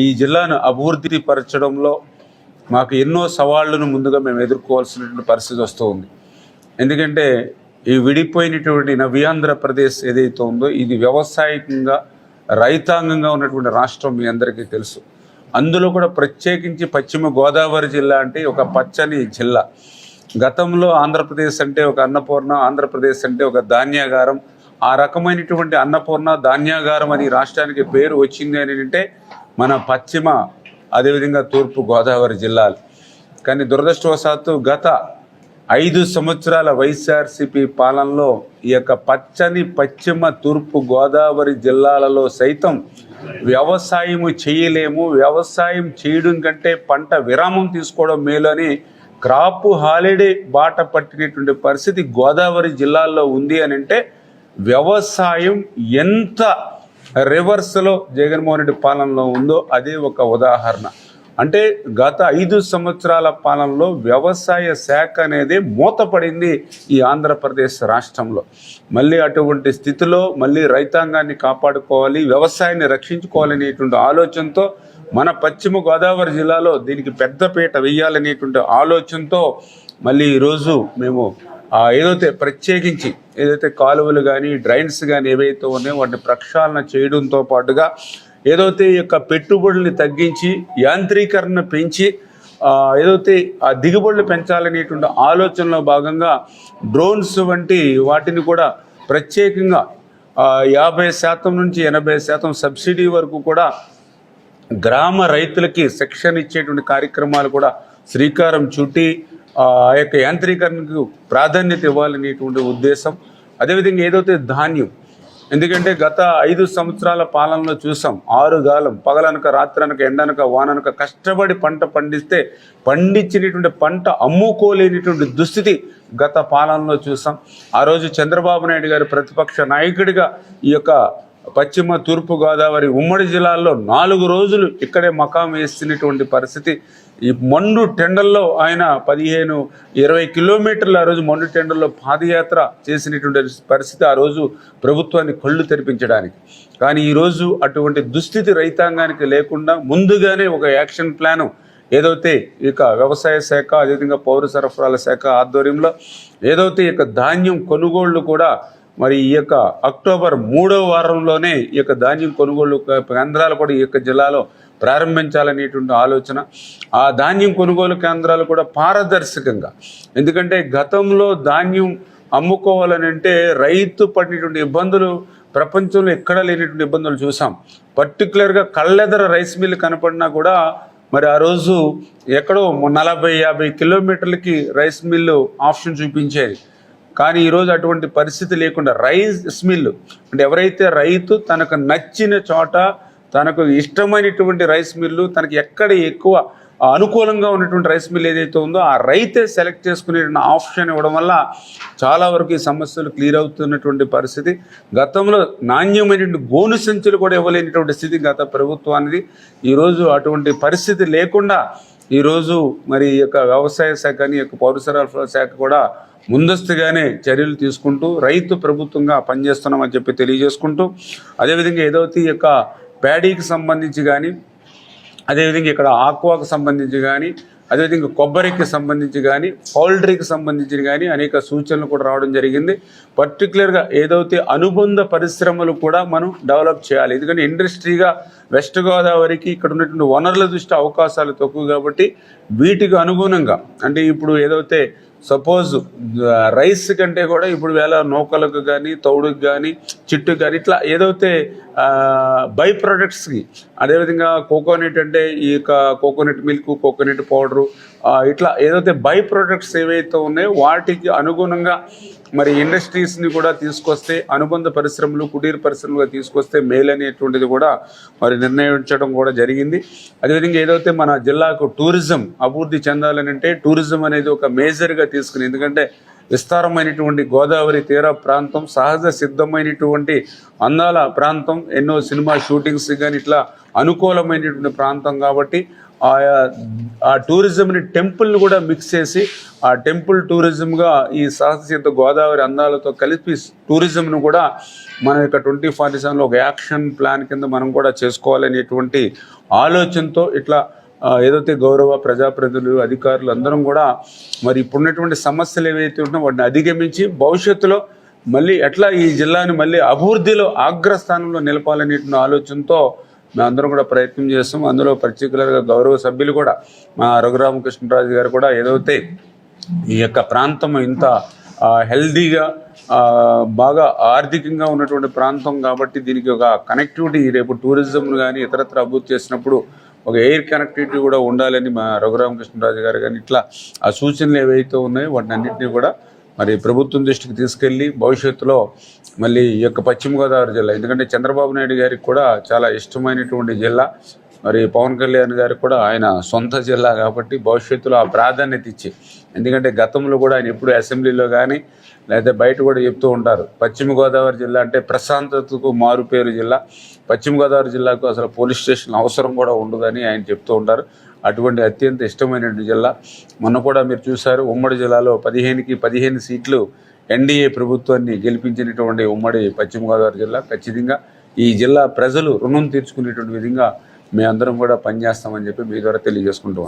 ఈ జిల్లాను అభివృద్ధి పరచడంలో మాకు ఎన్నో సవాళ్ళను ముందుగా మేము ఎదుర్కోవాల్సినటువంటి పరిస్థితి వస్తూ ఉంది. ఎందుకంటే ఈ విడిపోయినటువంటి నవ్యాంధ్రప్రదేశ్ ఏదైతే ఉందో ఇది వ్యవసాయకంగా రైతాంగంగా ఉన్నటువంటి రాష్ట్రం మీ అందరికీ తెలుసు. అందులో కూడా ప్రత్యేకించి పశ్చిమ గోదావరి జిల్లా అంటే ఒక పచ్చని జిల్లా. గతంలో ఆంధ్రప్రదేశ్ అంటే ఒక అన్నపూర్ణ ఆంధ్రప్రదేశ్ అంటే ఒక ధాన్యాగారం. ఆ రకమైనటువంటి అన్నపూర్ణ ధాన్యాగారం అని రాష్ట్రానికి పేరు వచ్చింది అని అంటే మన పశ్చిమ అదేవిధంగా తూర్పు గోదావరి జిల్లాలు. కానీ దురదృష్టవశాత్తు గత ఐదు సంవత్సరాల వైఎస్ఆర్సిపి పాలనలో ఈ యొక్క పచ్చని పశ్చిమ తూర్పు గోదావరి జిల్లాలలో సైతం వ్యవసాయము చేయలేము వ్యవసాయం చేయడం కంటే పంట విరామం తీసుకోవడం మేలని క్రాప్ హాలిడే బాట పట్టినటువంటి పరిస్థితి గోదావరి జిల్లాల్లో ఉంది అని అంటే వ్యవసాయం ఎంత రివర్స్లో జగన్మోహన్ రెడ్డి పాలనలో ఉందో అదే ఒక ఉదాహరణ. అంటే గత ఐదు సంవత్సరాల పాలనలో వ్యవసాయ శాఖ అనేది మూతపడింది ఈ ఆంధ్రప్రదేశ్ రాష్ట్రంలో. మళ్ళీ అటువంటి స్థితిలో మళ్ళీ రైతాంగాన్ని కాపాడుకోవాలి వ్యవసాయాన్ని రక్షించుకోవాలనేటువంటి ఆలోచనతో మన పశ్చిమ గోదావరి జిల్లాలో దీనికి పెద్దపీట వేయాలనేటువంటి ఆలోచనతో మళ్ళీ ఈరోజు మేము ఏదైతే ప్రత్యేకించి ఏదైతే కాలువలు కానీ డ్రైన్స్ కానీ ఏవైతే ఉన్నాయో వాటిని ప్రక్షాళన చేయడంతో పాటుగా ఏదైతే ఈ యొక్క పెట్టుబడుల్ని తగ్గించి యాంత్రీకరణ పెంచి ఏదైతే ఆ దిగుబడులు పెంచాలనేటువంటి ఆలోచనలో భాగంగా డ్రోన్స్ వంటి వాటిని కూడా ప్రత్యేకంగా యాభై శాతం నుంచి ఎనభై శాతం సబ్సిడీ వరకు కూడా గ్రామ రైతులకి శిక్షణ ఇచ్చేటువంటి కార్యక్రమాలు కూడా శ్రీకారం చుట్టి ఆ యొక్క యాంత్రీకరణకు ప్రాధాన్యత ఇవ్వాలనేటువంటి ఉద్దేశం. అదేవిధంగా ఏదైతే ధాన్యం ఎందుకంటే గత ఐదు సంవత్సరాల పాలనలో చూసాం ఆరు గాలం పగలనక రాత్రనక ఎండనక వాననక కష్టపడి పంట పండిస్తే పండించినటువంటి పంట అమ్ముకోలేనిటువంటి దుస్థితి గత పాలనలో చూసాం. ఆ రోజు చంద్రబాబు నాయుడు గారు ప్రతిపక్ష నాయకుడిగా ఈ యొక్క పశ్చిమ తూర్పు గోదావరి ఉమ్మడి జిల్లాల్లో నాలుగు రోజులు ఇక్కడే మకాం వేస్తున్నటువంటి పరిస్థితి. ఈ మండు టెండల్లో ఆయన పదిహేను ఇరవై కిలోమీటర్ల ఆ రోజు మండు టెండల్లో పాదయాత్ర చేసినటువంటి పరిస్థితి ఆ రోజు ప్రభుత్వాన్ని కళ్ళు తెరిపించడానికి. కానీ ఈరోజు అటువంటి దుస్థితి రైతాంగానికి లేకుండా ముందుగానే ఒక యాక్షన్ ప్లాను ఏదైతే ఇక వ్యవసాయ శాఖ అదేవిధంగా పౌర సరఫరాల శాఖ ఆధ్వర్యంలో ఏదైతే ఇక ధాన్యం కొనుగోళ్ళు కూడా మరి ఈ యొక్క అక్టోబర్ మూడవ వారంలోనే ఈ యొక్క ధాన్యం కొనుగోళ్ళు కేంద్రాలు కూడా ఈ యొక్క జిల్లాలో ప్రారంభించాలనేటువంటి ఆలోచన. ఆ ధాన్యం కొనుగోలు కేంద్రాలు కూడా పారదర్శకంగా. ఎందుకంటే గతంలో ధాన్యం అమ్ముకోవాలని అంటే రైతు పడినటువంటి ఇబ్బందులు ప్రపంచంలో ఎక్కడా లేనటువంటి ఇబ్బందులు చూసాం. పర్టికులర్గా కళ్ళెదర రైస్ మిల్ కనపడినా కూడా మరి ఆ రోజు ఎక్కడో నలభై యాభై కిలోమీటర్లకి రైస్ మిల్లు ఆప్షన్ చూపించేది. కానీ ఈరోజు అటువంటి పరిస్థితి లేకుండా రైస్ మిల్లు అంటే ఎవరైతే రైతు తనకు నచ్చిన చోట తనకు ఇష్టమైనటువంటి రైస్ మిల్లు తనకి ఎక్కడ ఎక్కువ అనుకూలంగా ఉన్నటువంటి రైస్ మిల్ ఏదైతే ఉందో ఆ రైతే సెలెక్ట్ చేసుకునే ఆప్షన్ ఇవ్వడం వల్ల చాలా వరకు ఈ సమస్యలు క్లియర్ అవుతున్నటువంటి పరిస్థితి. గతంలో నాణ్యమైనటువంటి గోను సంచులు కూడా ఇవ్వలేనటువంటి స్థితి గత ప్రభుత్వానికి ఈరోజు అటువంటి పరిస్థితి లేకుండా ఈరోజు మరి ఈ యొక్క వ్యవసాయ శాఖ అని యొక్క పౌరసరఫరా శాఖ కూడా ముందస్తుగానే చర్యలు తీసుకుంటూ రైతు ప్రభుత్వంగా పనిచేస్తున్నామని చెప్పి తెలియజేసుకుంటూ అదేవిధంగా ఏదైతే ఈ యొక్క ప్యాడీకి సంబంధించి కానీ అదేవిధంగా ఇక్కడ ఆక్వాకు సంబంధించి కానీ అదేవిధంగా కొబ్బరికి సంబంధించి కానీ పౌల్ట్రీకి సంబంధించి కానీ అనేక సూచనలు కూడా రావడం జరిగింది. పర్టికులర్గా ఏదైతే అనుబంధ పరిశ్రమలు కూడా మనం డెవలప్ చేయాలి. ఎందుకంటే ఇండస్ట్రీగా వెస్ట్ గోదావరికి ఇక్కడ ఉన్నటువంటి వనరుల దృష్టి అవకాశాలు తక్కువ కాబట్టి వీటికి అనుగుణంగా అంటే ఇప్పుడు ఏదైతే సపోజ్ రైస్ కంటే కూడా ఇప్పుడు వేళ నౌకలకు కానీ తౌడుకు కానీ చిట్టుకు కానీ ఇట్లా ఏదైతే బై ప్రొడక్ట్స్కి అదేవిధంగా కోకోనట్ అంటే ఈ యొక్క కోకోనట్ మిల్క్ కోకోనట్ పౌడరు ఇట్లా ఏదైతే బై ప్రొడక్ట్స్ ఏవైతే ఉన్నాయో వాటికి అనుగుణంగా మరి ఇండస్ట్రీస్ని కూడా తీసుకొస్తే అనుబంధ పరిశ్రమలు కుటీర పరిశ్రమలుగా తీసుకొస్తే మేలు అనేటువంటిది కూడా మరి నిర్ణయించడం కూడా జరిగింది. అదేవిధంగా ఏదైతే మన జిల్లాకు టూరిజం అభివృద్ధి చెందాలని అంటే టూరిజం అనేది ఒక మేజర్గా తీసుకుని ఎందుకంటే విస్తారమైనటువంటి గోదావరి తీర ప్రాంతం సహజ సిద్ధమైనటువంటి అందాల ప్రాంతం ఎన్నో సినిమా షూటింగ్స్ కానీ ఇట్లా అనుకూలమైనటువంటి ప్రాంతం కాబట్టి ఆయా ఆ టూరిజంని టెంపుల్ని కూడా మిక్స్ చేసి ఆ టెంపుల్ టూరిజంగా ఈ సహజసిద్ధ గోదావరి అందాలతో కలిపి టూరిజంను కూడా మన యొక్క ట్వంటీ ఫార్టీ సెవెన్లో ఒక యాక్షన్ ప్లాన్ కింద మనం కూడా చేసుకోవాలనేటువంటి ఆలోచనతో ఇట్లా ఏదైతే గౌరవ ప్రజాప్రతినిధులు అధికారులు అందరం కూడా మరి ఇప్పుడున్నటువంటి సమస్యలు ఏవైతే ఉన్నా వాటిని అధిగమించి భవిష్యత్తులో మళ్ళీ ఎట్లా ఈ జిల్లాని మళ్ళీ అభివృద్ధిలో అగ్రస్థానంలో నిలపాలనేటువంటి ఆలోచనతో మేమందరం కూడా ప్రయత్నం చేస్తాం. అందులో పర్టికులర్గా గౌరవ సభ్యులు కూడా మా రఘురామకృష్ణరాజు గారు కూడా ఏదైతే ఈ యొక్క ప్రాంతం ఇంత హెల్దీగా బాగా ఆర్థికంగా ఉన్నటువంటి ప్రాంతం కాబట్టి దీనికి ఒక కనెక్టివిటీ రేపు టూరిజంను కానీ ఇతరత్ర అభివృద్ధి చేసినప్పుడు ఒక ఎయిర్ కనెక్టివిటీ కూడా ఉండాలని మా రఘురామకృష్ణరాజు గారు కానీ ఇట్లా ఆ సూచనలు ఏవైతే ఉన్నాయో వాటిని అన్నింటినీ కూడా మరి ప్రభుత్వం దృష్టికి తీసుకెళ్ళి భవిష్యత్తులో మళ్ళీ ఈ యొక్క పశ్చిమ గోదావరి జిల్లా ఎందుకంటే చంద్రబాబు నాయుడు గారికి కూడా చాలా ఇష్టమైనటువంటి జిల్లా మరి పవన్ కళ్యాణ్ గారికి కూడా ఆయన సొంత జిల్లా కాబట్టి భవిష్యత్తులో ఆ ప్రాధాన్యత ఇచ్చి ఎందుకంటే గతంలో కూడా ఆయన ఎప్పుడు అసెంబ్లీలో కానీ లేదా బయట కూడా చెప్తూ ఉంటారు పశ్చిమ గోదావరి జిల్లా అంటే ప్రశాంతతకు మారుపేరు జిల్లా పశ్చిమ గోదావరి జిల్లాకు అసలు పోలీస్ స్టేషన్ అవసరం కూడా ఉండదని ఆయన చెప్తూ ఉంటారు. అటువంటి అత్యంత ఇష్టమైనటువంటి జిల్లా. మొన్న కూడా మీరు చూశారు ఉమ్మడి జిల్లాలో పదిహేనుకి పదిహేను సీట్లు ఎన్డీఏ ప్రభుత్వాన్ని గెలిపించినటువంటి ఉమ్మడి పశ్చిమ గోదావరి జిల్లా. ఖచ్చితంగా ఈ జిల్లా ప్రజలు రుణం తీర్చుకునేటువంటి విధంగా మేమందరం కూడా పనిచేస్తామని చెప్పి మీ ద్వారా తెలియజేసుకుంటూ